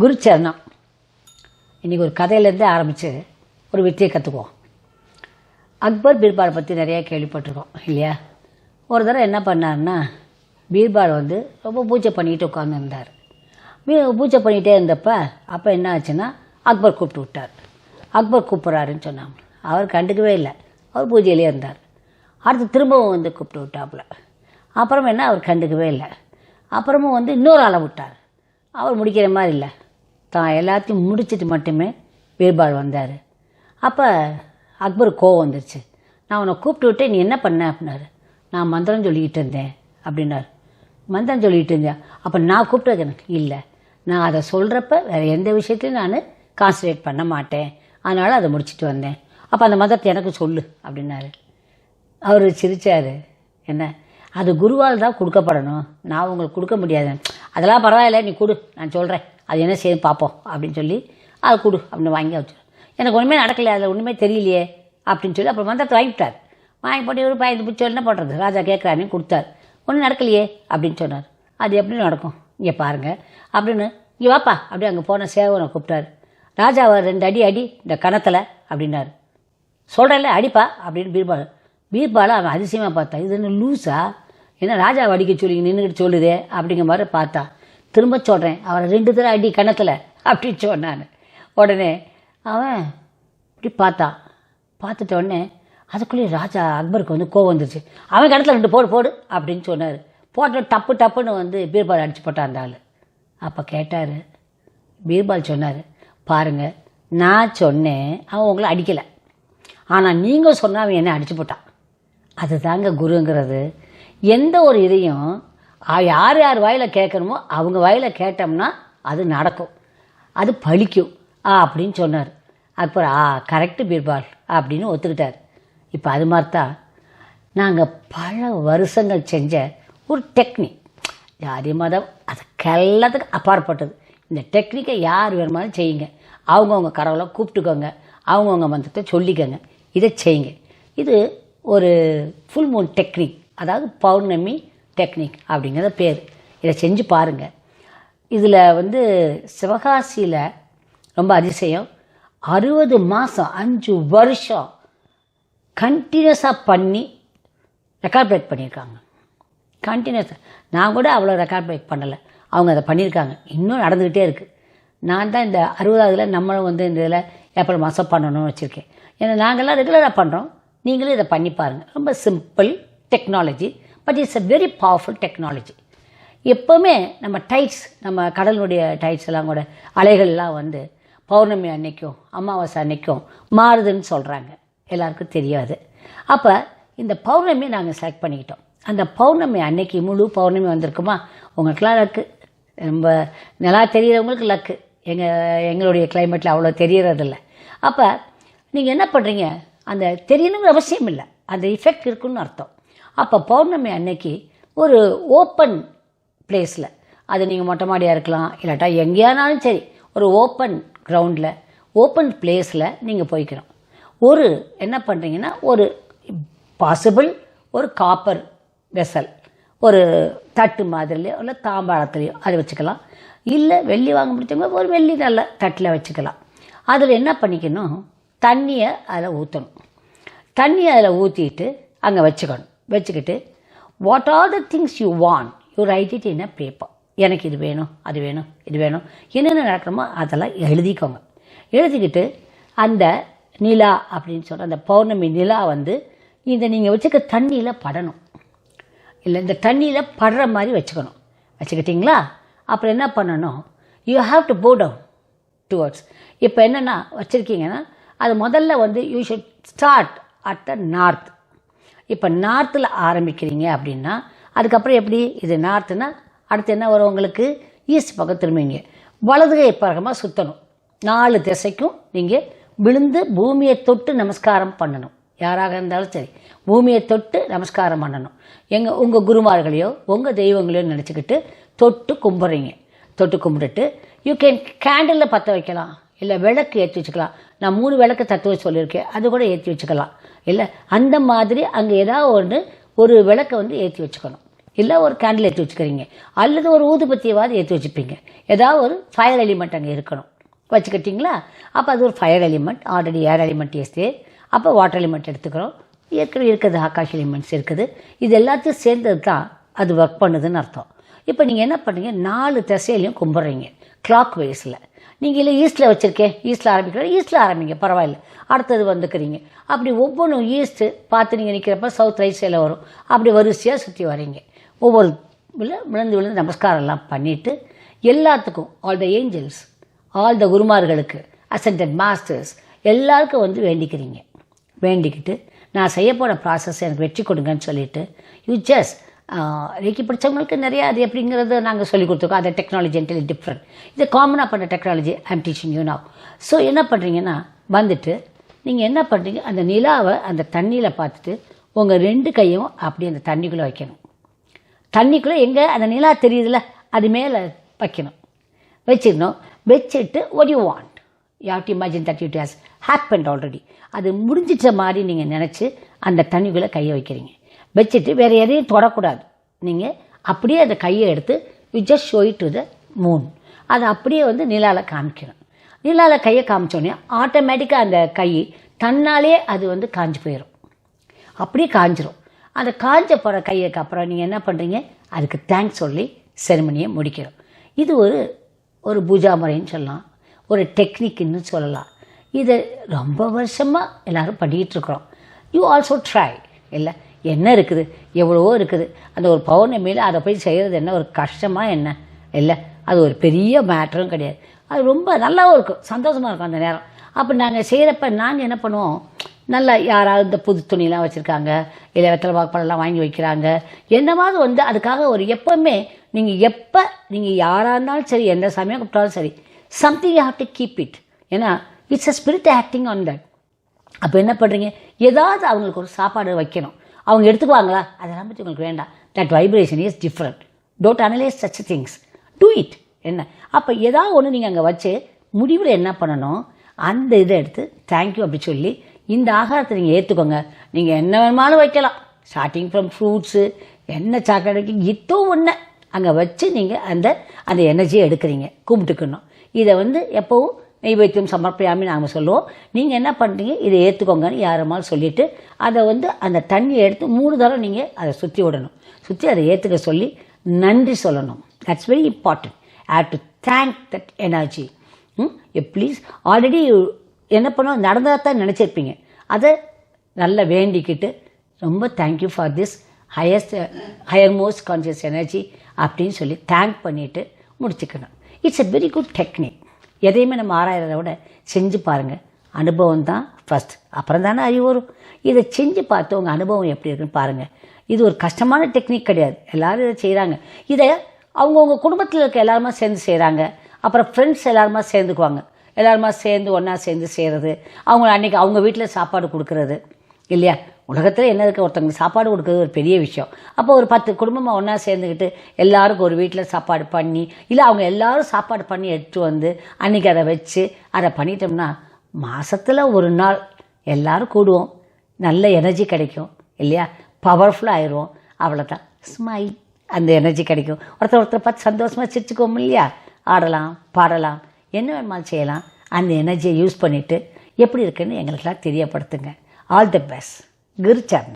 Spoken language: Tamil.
குருச்சரணம். இன்றைக்கி ஒரு கதையிலேருந்தே ஆரம்பித்து ஒரு வெற்றியை கற்றுக்குவோம் அக்பர் பீர்பாலை பற்றி நிறையா கேள்விப்பட்டிருக்கோம் இல்லையா? ஒரு தடவை என்ன பண்ணாருன்னா பீர்பால் வந்து ரொம்ப பூஜை பண்ணிக்கிட்டு உட்காந்துருந்தார் பூஜை பண்ணிகிட்டே இருந்தப்ப அப்போ என்ன ஆச்சுன்னா அக்பர் கூப்பிட்டு விட்டார். அக்பர் கூப்பிட்றாருன்னு சொன்னாங்க. அவர் கண்டுக்கவே இல்லை. அவர் பூஜையிலே இருந்தார். அடுத்து திரும்பவும் வந்து கூப்பிட்டு விட்டாப்புல. அப்புறம் என்ன அவர் கண்டுக்கவே இல்லை. அப்புறமும் வந்து இன்னொரு ஆளை விட்டார். அவர் முடிக்கிற மாதிரி இல்லை. தான் எல்லாத்தையும் முடிச்சிட்டு மட்டுமே பீர்பால் வந்தார். அப்போ அக்பர் கோவம் வந்துருச்சு. நான் உன்னை கூப்பிட்டு விட்டு நீ என்ன பண்ண அப்படின்னாரு. நான் மந்திரம் சொல்லிக்கிட்டு இருந்தேன் அப்படின்னாரு. மந்திரம் சொல்லிக்கிட்டு இருந்தேன். அப்போ நான் கூப்பிட்டது எனக்கு இல்லை. நான் அதை சொல்கிறப்ப வேறு எந்த விஷயத்தையும் நான் கான்சன்ட்ரேட் பண்ண மாட்டேன். அதனால் அதை முடிச்சுட்டு வந்தேன். அப்போ அந்த மந்திரத்தை எனக்கு சொல்லு அப்படின்னாரு. அவர் சிரிச்சார். என்ன? அது குருவால் தான் கொடுக்கப்படணும். நான் உங்களுக்கு கொடுக்க முடியாது. அதெல்லாம் பரவாயில்ல நீ கொடு நான் சொல்கிறேன் அது என்ன செய்யும் பார்ப்போம் அப்படின்னு சொல்லி அது கொடு அப்படின்னு வாங்கி வச்சு எனக்கு ஒன்றுமே நடக்கலையே அதில் ஒன்றுமே தெரியலையே அப்படின்னு சொல்லி அப்புறம் மந்திரத்தை வாங்கிவிட்டார் வாங்கி போட்டு ஒரு பயந்து பிடிச்சோம் என்ன பண்ணுறது ராஜா கேட்குறாருன்னு கொடுத்தார். ஒன்றும் நடக்கலையே அப்படின்னு சொன்னார். அது எப்படி நடக்கும் இங்கே பாருங்கள் அப்படின்னு இங்கே வாப்பா அப்படி அங்கே போன சேவனை கூப்பிட்டாரு. ராஜாவை ரெண்டு அடி அடி இந்த கணத்தில் அப்படின்னாரு. சொல்கிறேன்ல அடிப்பா அப்படின்னு பீர்பால். பீர்பாலை அவன் அதிசயமாக பார்த்தான். இது என்ன லூஸா என்ன ராஜாவை அடிக்க சொல்லி நின்றுக்கிட்டு சொல்லுதே அப்படிங்கிற மாதிரி பார்த்தா திரும்ப சொல்கிறேன் அவரை ரெண்டு தடவை அடி கணத்தில் அப்படின்னு சொன்னான் உடனே அவன் இப்படி பார்த்தான் பார்த்துட்ட உடனே அதுக்குள்ளேயே ராஜா அக்பருக்கு வந்து கோவம் வந்துருச்சு. அவன் கணத்தில் ரெண்டு போடு போடு அப்படின்னு சொன்னார். போட்ட டப்பு டப்புன்னு வந்து பீர்பால் அடிச்சு போட்டான் அந்த ஆள். அப்போ கேட்டார். பீர்பால் சொன்னார் பாருங்கள் நான் சொன்னேன் அவன் உங்களை அடிக்கலை. ஆனால் நீங்கள் சொன்னால் அவன் என்ன அடிச்சு போட்டான். அதுதாங்க குருங்கிறது. எந்த ஒரு இதையும் யார் யார் வாயில் கேட்கணுமோ அவங்க வாயில் கேட்டோம்னா அது நடக்கும். அது பழிக்கும். ஆ அப்படின்னு சொன்னார். அப்புறம் ஆ கரெக்டு பீர்பால் அப்படின்னு ஒத்துக்கிட்டார். இப்போ அது மாதிரி தான் நாங்கள் பல வருஷங்கள் செஞ்ச ஒரு டெக்னிக் ஜாதி மதம் அது எல்லாத்துக்கும் அப்பாற்பட்டது. இந்த டெக்னிக்கை யார் வேணுமாலும் செய்யுங்க. அவங்கவுங்க கடவுளை கூப்பிட்டுக்கோங்க. அவங்கவுங்க மந்திரத்தை சொல்லிக்கோங்க. இதை செய்யுங்க. இது ஒரு ஃபுல் மூன் டெக்னிக் அதாவது பௌர்ணமி டெக்னிக் அப்படிங்கிற பேர். இதை செஞ்சு பாருங்கள் இதில் வந்து சிவகாசியில் ரொம்ப அதிசயம். அறுபது மாதம் அஞ்சு வருஷம் கண்டினியூஸாக பண்ணி ரெக்கார்ட் பிரேக் பண்ணியிருக்காங்க கண்டினியூஸாக நான் கூட அவ்வளோ ரெக்கார்ட் பிரேக் பண்ணலை. அவங்க அதை பண்ணியிருக்காங்க இன்னும் நடந்துக்கிட்டே இருக்குது நான் தான் இந்த அறுபதாவதுல நம்மளும் வந்து இந்த இதில் ஏப்ரல் மாதம் பண்ணணும்னு வச்சுருக்கேன். ஏன்னா நாங்கள்லாம் ரெகுலராக பண்ணுறோம் நீங்களும் இதை பண்ணி பாருங்கள் ரொம்ப simple technology but it's a very powerful technology எப்போவுமே நம்ம டைட்ஸ் நம்ம கடலுடைய டைட்ஸ் எல்லாம் கூட அலைகள்லாம் வந்து பௌர்ணமி அன்னைக்கும் அமாவாசை அன்னைக்கும் மாறுதுன்னு சொல்கிறாங்க எல்லாருக்கும் தெரியாது. அப்போ இந்த பௌர்ணமி நாங்கள் செலக்ட் பண்ணிக்கிட்டோம். அந்த பௌர்ணமி அன்னைக்கு முழு பௌர்ணமி வந்திருக்குமா? உங்களுக்குலாம் லக்கு ரொம்ப நல்லா தெரியிறவங்களுக்கு லக்கு எங்கள் எங்களுடைய கிளைமேட்டில் அவ்வளோ தெரியறதில்ல. அப்போ நீங்கள் என்ன பண்ணுறீங்க அந்த தெரியணுங்கிற அவசியம் இல்லை. அந்த எஃபெக்ட் இருக்குன்னு அர்த்தம். அப்போ பௌர்ணமி அன்னைக்கு ஒரு ஓப்பன் பிளேஸில் அது நீங்கள் மொட்டை மாடியாக இருக்கலாம் இல்லாட்டா எங்கேயானாலும் சரி ஒரு ஓப்பன் கிரவுண்டில் ஓப்பன் பிளேஸில் நீங்கள் போய்க்கணும். ஒரு என்ன பண்ணுறீங்கன்னா ஒரு பாசிபிள் ஒரு காப்பர் வெசல் ஒரு தட்டு மாதிரிலையோ இல்லை தாம்பாளத்துலேயோ அதை வச்சுக்கலாம். இல்லை வெள்ளி வாங்க முடிச்சவங்க ஒரு வெள்ளி நல்ல தட்டில் வச்சுக்கலாம். அதில் என்ன பண்ணிக்கணும்? தண்ணியை அதில் ஊற்றணும் தண்ணியை அதில் ஊற்றிட்டு அங்கே வச்சுக்கணும். வச்சுக்கிட்டு what are the things you want you write it in a paper எனக்கு இது வேணும் அது வேணும் இது வேணும். என்னென்ன நடக்கணுமோ அதெல்லாம் எழுதிக்கோங்க. எழுதிக்கிட்டு அந்த நிலா அப்படின்னு சொல்கிற அந்த பௌர்ணமி நிலா வந்து இந்த நீங்கள் வச்சுக்க தண்ணியில் படணும். இல்லை இந்த தண்ணியில் படுற மாதிரி வச்சுக்கணும். வச்சுக்கிட்டிங்களா? அப்புறம் என்ன பண்ணணும்? யூ ஹாவ் டு போ டவுன் டுவர்ட்ஸ் இப்போ என்னென்னா வச்சுருக்கீங்கன்னா அது முதல்ல வந்து you should start at the north இப்போ நார்த்தில் ஆரம்பிக்கிறீங்க அப்படின்னா அதுக்கப்புறம் எப்படி? இது நார்த்துனா அடுத்து என்ன வரும் உங்களுக்கு? ஈஸ்ட் பக்கம் திரும்பிங்க வலதுகை பக்கமாக சுற்றணும் நாலு திசைக்கும் நீங்கள் விழுந்து பூமியை தொட்டு நமஸ்காரம் பண்ணணும். யாராக இருந்தாலும் சரி பூமியை தொட்டு நமஸ்காரம் பண்ணணும். எங்கள் உங்கள் குருமார்களையோ உங்கள் தெய்வங்களையோ நினச்சிக்கிட்டு தொட்டு கும்பிட்றீங்க. தொட்டு கும்பிட்டுட்டு யூ கேன் கேண்டிலில் பற்ற வைக்கலாம். இல்லை விளக்கு ஏற்றி வச்சுக்கலாம். நான் மூணு விளக்கு தத்துவம் சொல்லியிருக்கேன். அது கூட ஏற்றி வச்சுக்கலாம். இல்லை அந்த மாதிரி அங்கே ஏதாவது ஒன்று ஒரு விளக்கை வந்து ஏற்றி வச்சுக்கணும். இல்லை ஒரு கேண்டில் ஏற்றி வச்சுக்கிறீங்க. அல்லது ஒரு ஊதுபத்தியவாது ஏற்றி வச்சுப்பீங்க. ஏதாவது ஒரு ஃபயர் எலிமெண்ட் அங்கே இருக்கணும். வச்சுக்கிட்டிங்களா? அப்போ அது ஒரு fire element already air element yesterday அப்போ வாட்டர் எலிமெண்ட் எடுத்துக்கிறோம். ஏற்கனவே இருக்குது ஆகாஷ் எலிமெண்ட்ஸ் இருக்குது. இது எல்லாத்தையும் சேர்ந்தது தான் அது ஒர்க் பண்ணுதுன்னு அர்த்தம். இப்போ நீங்கள் என்ன பண்ணுறீங்க நாலு திசையிலையும் கும்பிட்றீங்க. கிளாக் வைஸில் நீங்கள் இல்லை ஈஸ்ட்டில் வச்சுருக்கேன். ஈஸ்ட்டில் ஆரம்பிக்கிறோம் ஈஸ்ட்டில் ஆரம்பிங்க. பரவாயில்ல. அடுத்தது வந்துக்கிறீங்க. அப்படி ஒவ்வொன்றும் ஈஸ்ட்டு பார்த்து நீங்கள் நிற்கிறப்ப சவுத் ரைட் சைடில் வரும். அப்படி வரிசையாக சுற்றி வரீங்க. ஒவ்வொரு இல்லை விழுந்து விழுந்து நமஸ்காரம் எல்லாம் பண்ணிவிட்டு எல்லாத்துக்கும் all the angels all the குருமார்களுக்கு ascended masters எல்லாருக்கும் வந்து வேண்டிக்கிறீங்க. வேண்டிக்கிட்டு நான் செய்ய போகிற ப்ராசஸ் எனக்கு வெற்றி கொடுங்கன்னு சொல்லிட்டு யூ ஜஸ்ட் ரேக்கி படித்தவங்களுக்கு நிறையா அது எப்படிங்கிறத நாங்கள் சொல்லி கொடுத்துருக்கோம். அதை டெக்னாலஜி என்டலி டிஃப்ரெண்ட் இது காமனாக பண்ண technology I'm teaching you now. So என்ன பண்ணுறீங்கன்னா வந்துட்டு நீங்கள் என்ன பண்ணுறீங்க அந்த நிலாவை அந்த தண்ணியில் பார்த்துட்டு உங்கள் ரெண்டு கையும் அப்படி அந்த தண்ணிக்குள்ளே வைக்கணும். தண்ணிக்குள்ளே எங்கே? அந்த நிலா தெரியுதுல்ல அது மேலே வைக்கணும். வச்சிடணும். வச்சுட்டு what you want you have to imagine that it has happened அது முடிஞ்சிட்ட மாதிரி நீங்கள் நினச்சி அந்த தண்ணிக்குள்ளே கையை வைக்கிறீங்க. வச்சுட்டு வேறு எதையும் தொடக்கூடாது. நீங்கள் அப்படியே அந்த கையை எடுத்து you just show it to the moon அதை அப்படியே வந்து நிலாவில் காமிக்கணும். நிலாவில் கையை காமிச்சோடனே ஆட்டோமேட்டிக்காக அந்த கை தன்னாலே அது வந்து காஞ்சி போயிடும் அப்படியே காஞ்சிரும். அந்த காஞ்ச போகிற கையக்கு அப்புறம் நீங்கள் என்ன பண்ணுறீங்க அதுக்கு தேங்க்ஸ் சொல்லி செரிமனியை முடிக்கிறோம். இது ஒரு ஒரு பூஜா முறைன்னு சொல்லலாம். ஒரு டெக்னிக்னு சொல்லலாம். இது ரொம்ப வருஷமாக எல்லோரும் பண்ணிக்கிட்டு இருக்கிறோம். யூ ஆல்சோ ட்ரை இல்லை என்ன இருக்குது? எவ்வளவோ இருக்குது. அந்த ஒரு பௌர்ணமியில் அதை போய் செய்கிறது என்ன? ஒரு கஷ்டமாக என்ன? இல்லை அது ஒரு பெரிய மேட்டரும் கிடையாது. அது ரொம்ப நல்லாவும் இருக்கும். சந்தோஷமாக இருக்கும் அந்த நேரம். அப்போ நாங்கள் செய்கிறப்ப நாங்கள் என்ன பண்ணுவோம்? நல்லா யாராவது இந்த புது துணியெலாம் வச்சுருக்காங்க இல்லை வெத்தலை வாக்குப்பழம்லாம் வாங்கி வைக்கிறாங்க. என்னமாவது வந்து அதுக்காக ஒரு எப்போவுமே நீங்கள் எப்போ நீங்கள் யாராக இருந்தாலும் சரி எந்த சமயம் கூப்பிட்டாலும் சரி something you have to keep it ஏன்னா it's a spirit acting on that அப்போ என்ன பண்ணுறீங்க ஏதாவது அவங்களுக்கு ஒரு சாப்பாடு வைக்கணும். அவங்க எடுத்துக்குவாங்களா? அதெல்லாம் பற்றி உங்களுக்கு வேண்டாம். That vibration is different don't analyse such things do it என்ன? அப்போ ஏதாவது ஒன்று நீங்கள் அங்கே வச்சு முடிவில் என்ன பண்ணணும்? அந்த இதை எடுத்து தேங்க்யூ அப்படி சொல்லி இந்த ஆகாரத்தை நீங்கள் ஏற்றுக்கோங்க நீங்கள் என்ன வேணுமாலும் வைக்கலாம். ஸ்டார்டிங் ஃப்ரம் ஃப்ரூட்ஸு என்ன சாக்லேட் இத்தோ ஒன்று அங்கே வச்சு நீங்கள் அந்த அந்த எனர்ஜியை எடுக்கிறீங்க. கும்பிட்டுக்கணும். இதை வந்து எப்போவும் நெய்வேத்தியம் சமர்ப்பயாமி நாங்கள் சொல்லுவோம். நீங்கள் என்ன பண்ணுறீங்க இதை ஏற்றுக்கோங்கன்னு யாருமாலும் சொல்லிவிட்டு அதை வந்து அந்த தண்ணியை எடுத்து மூணு தடவை நீங்கள் அதை சுற்றி விடணும். சுற்றி அதை ஏற்றுக்க சொல்லி நன்றி சொல்லணும். That's very important have to thank that energy ம்? ப்ளீஸ் ஆல்ரெடி என்ன பண்ணோம் நடந்ததாக தான் நினச்சிருப்பீங்க. அதை நல்லா வேண்டிக்கிட்டு ரொம்ப thank you for this highest higher most conscious energy அப்படின்னு சொல்லி தேங்க் பண்ணிவிட்டு முடிச்சுக்கணும். It's a very good technique எதையுமே நம்ம ஆராயிறத விட செஞ்சு பாருங்கள் அனுபவம் தான் ஃபஸ்ட் அப்புறம் தானே அறிவு வரும். இதை செஞ்சு பார்த்து உங்கள் அனுபவம் எப்படி இருக்குன்னு பாருங்கள் இது ஒரு கஷ்டமான டெக்னிக் கிடையாது. எல்லோரும் இதை செய்கிறாங்க இதை அவங்கவுங்க குடும்பத்தில் இருக்க எல்லாருமா சேர்ந்து செய்கிறாங்க அப்புறம் ஃப்ரெண்ட்ஸ் எல்லாருமா சேர்ந்துக்குவாங்க. எல்லாருமா சேர்ந்து ஒன்றா சேர்ந்து செய்கிறது அவங்க அன்றைக்கி அவங்க வீட்டில் சாப்பாடு கொடுக்கறது. இல்லையா? உலகத்தில் என்ன இருக்க? ஒருத்தவங்களுக்கு சாப்பாடு கொடுக்கறது ஒரு பெரிய விஷயம். அப்போ ஒரு பத்து குடும்பமாக ஒன்றா சேர்ந்துக்கிட்டு எல்லாருக்கும் ஒரு வீட்டில் சாப்பாடு பண்ணி இல்லை அவங்க எல்லாரும் சாப்பாடு பண்ணி எடுத்து வந்து அன்றைக்கி அதை வச்சு அதை பண்ணிட்டோம்னா மாதத்தில் ஒரு நாள் எல்லாரும் கூடுவோம். நல்ல எனர்ஜி கிடைக்கும் இல்லையா? பவர்ஃபுல்லாக ஆயிடுவோம். அவ்வளோதான் ஸ்மைல் அந்த எனர்ஜி கிடைக்கும். ஒருத்தர் ஒருத்தர் பார்த்து சந்தோஷமாக சிரிச்சுக்கோம் இல்லையா? ஆடலாம் பாடலாம். என்ன வேணுமாலும் செய்யலாம். அந்த எனர்ஜியை யூஸ் பண்ணிவிட்டு எப்படி இருக்குன்னு எங்களுக்கெல்லாம் தெரியப்படுத்துங்க. All the best ഗിർചർണ